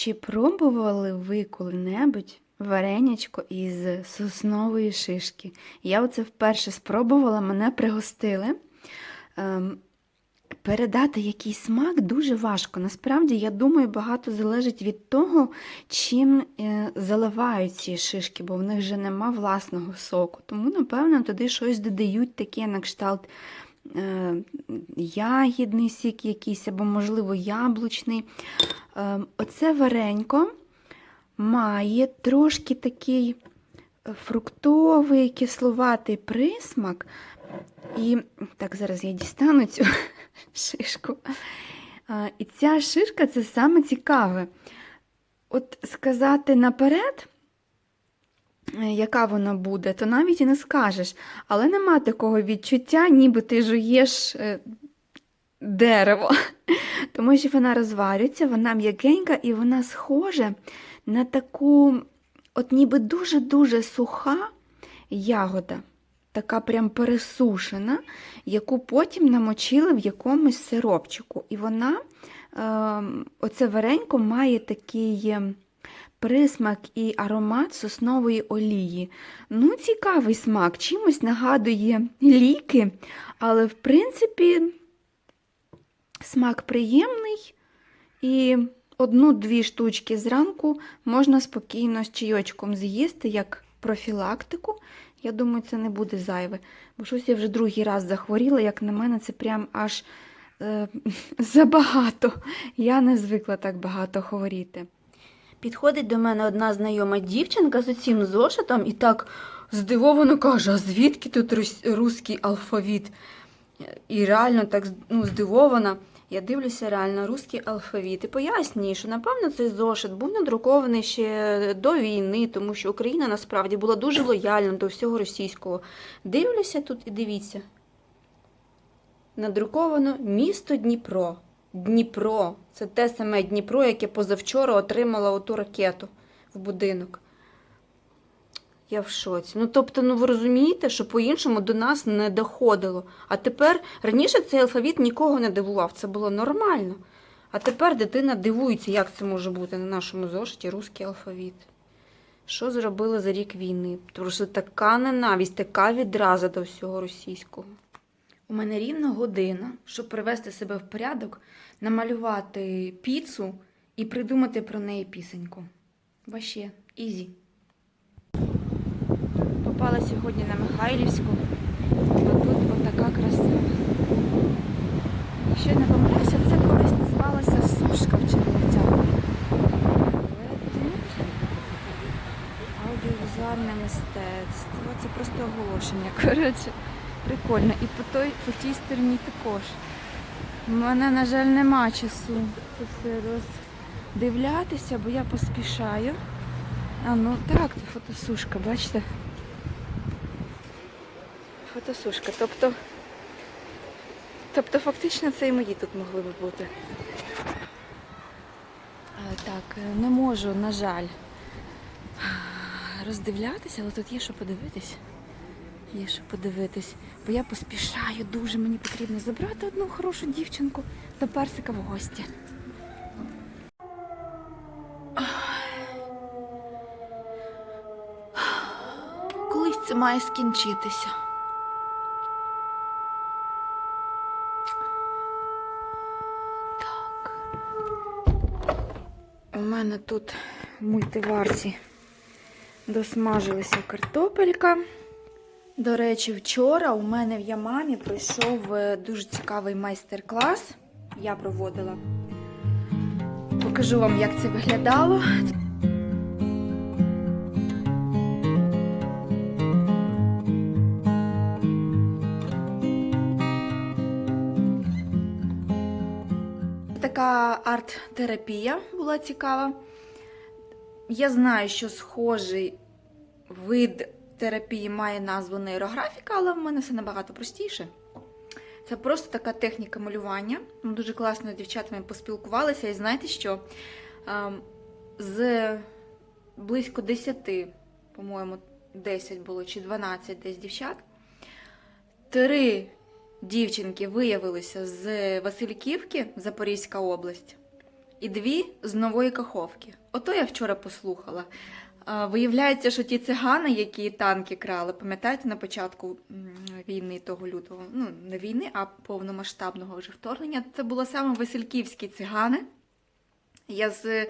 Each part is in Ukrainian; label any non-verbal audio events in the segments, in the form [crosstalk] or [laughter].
Чи пробували ви коли-небудь варенячко із соснової шишки? Я оце вперше спробувала, мене пригостили. Ем, передати якийсь смак дуже важко. Насправді, я думаю, багато залежить від того, чим е, заливають ці шишки, бо в них вже нема власного соку. Тому, напевно, туди щось додають таке на кшталт ягідний сік якийсь, або, можливо, яблучний. Е, оце варенько має трошки такий е, фруктовий, кисловатий присмак. І так, зараз я дістану цю [laughs] шишку. І ця шишка це саме цікаве. От сказати наперед, е, яка вона буде, то навіть і не скажеш. Але нема такого відчуття, ніби ти жуєш е, дерево. [laughs] Тому що вона розварюється, вона м'якенька і вона схожа на таку, от ніби дуже-дуже суха ягода така прям пересушена, яку потім намочили в якомусь сиропчику. І вона, е, оце варенько, має такий е, присмак і аромат соснової олії. Ну, цікавий смак, чимось нагадує ліки, але, в принципі, смак приємний. І одну-дві штучки зранку можна спокійно з чайочком з'їсти, як профілактику. Я думаю, це не буде зайве. Бо щось я вже другий раз захворіла, як на мене, це прям аж е, [laughs] забагато. Я не звикла так багато хворіти. Підходить до мене одна знайома дівчинка з цим зошитом і так здивовано каже: а звідки тут рус- руський алфавіт? І реально так ну, здивована. Я дивлюся реально русський алфавіт і пояснюю, що напевно цей зошит був надрукований ще до війни, тому що Україна насправді була дуже лояльна до всього російського. Дивлюся тут і дивіться. Надруковано місто Дніпро. Дніпро. Це те саме Дніпро, яке позавчора отримало оту ракету в будинок. Я в шоці. Ну, тобто, ну ви розумієте, що по-іншому до нас не доходило. А тепер раніше цей алфавіт нікого не дивував, це було нормально. А тепер дитина дивується, як це може бути на нашому зошиті русський алфавіт. Що зробили за рік війни? Тому що така ненависть, така відраза до всього російського. У мене рівно година, щоб привести себе в порядок, намалювати піцу і придумати про неї пісеньку. Ваще, ізі. Попала сьогодні на Михайлівську. Отут отака краса. Я не помиляюся, це колись називалося сушка в Чернівцях. Аудіовізуальне мистецтво. Це просто оголошення. Коротше, прикольно. І по, той, по тій стороні також. У мене, на жаль, нема часу це все роздивлятися, бо я поспішаю. А ну так, це фотосушка, бачите? Фотосушка. Тобто, тобто фактично це і мої тут могли би бути. Так, е, не можу, на жаль, роздивлятися, але тут є що подивитись. Є що подивитись. Бо я поспішаю дуже, мені потрібно забрати одну хорошу дівчинку до персика в гості. Колись це має скінчитися. Так. У мене тут в мультиварці досмажилася картопелька. До речі, вчора у мене в Ямамі пройшов е, дуже цікавий майстер-клас. Я проводила. Покажу вам, як це виглядало. Така арт-терапія була цікава. Я знаю, що схожий вид терапії має назву нейрографіка, але в мене все набагато простіше. Це просто така техніка малювання. Ми дуже класно з дівчатами поспілкувалися, і знаєте що? Ем, З близько 10, по-моєму, 10 було чи 12 десь дівчат. Три дівчинки виявилися з Васильківки, Запорізька область. і дві з нової каховки. Ото я вчора послухала. Виявляється, що ті цигани, які танки крали, пам'ятаєте, на початку війни того лютого, ну не війни, а повномасштабного вже вторгнення, це були саме васильківські цигани. Я з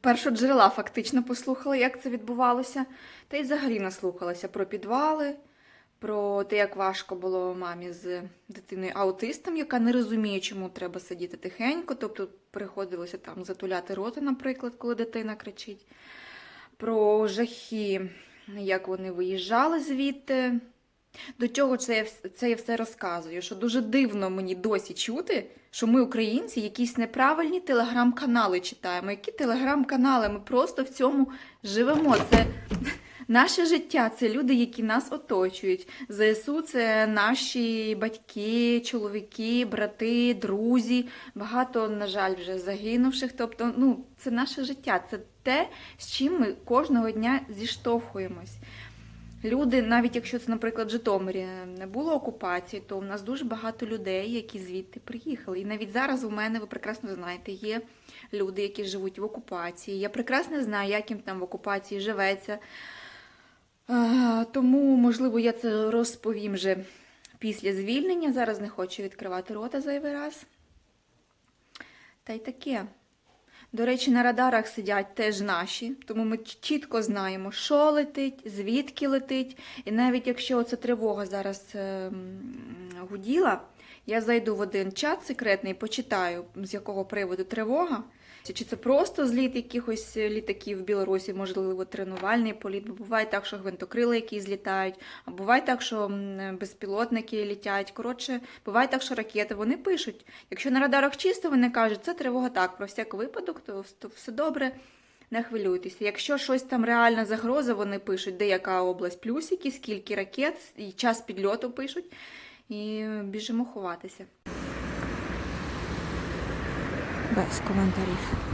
першого джерела фактично послухала, як це відбувалося, та й взагалі наслухалася про підвали, про те, як важко було мамі з дитиною аутистом, яка не розуміє, чому треба сидіти тихенько, тобто приходилося там затуляти рота, наприклад, коли дитина кричить. Про жахи, як вони виїжджали звідти. До чого це я, це я все розказую? Що дуже дивно мені досі чути, що ми, українці, якісь неправильні телеграм-канали читаємо. Які телеграм-канали? Ми просто в цьому живемо. Це наше життя, це люди, які нас оточують. ЗСУ це наші батьки, чоловіки, брати, друзі. Багато, на жаль, вже загинувших. Тобто, ну, це наше життя, це те, з чим ми кожного дня зіштовхуємось. Люди, навіть якщо це, наприклад, в Житомирі не було окупації, то у нас дуже багато людей, які звідти приїхали. І навіть зараз у мене, ви прекрасно знаєте, є люди, які живуть в окупації. Я прекрасно знаю, як їм там в окупації живеться. А, Тому, можливо, я це розповім вже після звільнення. Зараз не хочу відкривати рота зайвий раз. Та й таке. До речі, на радарах сидять теж наші, тому ми чітко знаємо, що летить, звідки летить. І навіть якщо ця тривога зараз е, м, гуділа, я зайду в один чат секретний, почитаю, з якого приводу тривога. Чи це просто зліт якихось літаків в Білорусі, можливо, тренувальний політ, бо буває так, що гвинтокрили якісь злітають, а буває так, що безпілотники літять. Коротше, буває так, що ракети вони пишуть. Якщо на радарах чисто, вони кажуть, це тривога так, про всяк випадок, то то все добре. Не хвилюйтеся. Якщо щось там реальна загроза, вони пишуть, де яка область, плюсики, скільки ракет, і час підльоту пишуть, і біжимо ховатися. Без коментарів.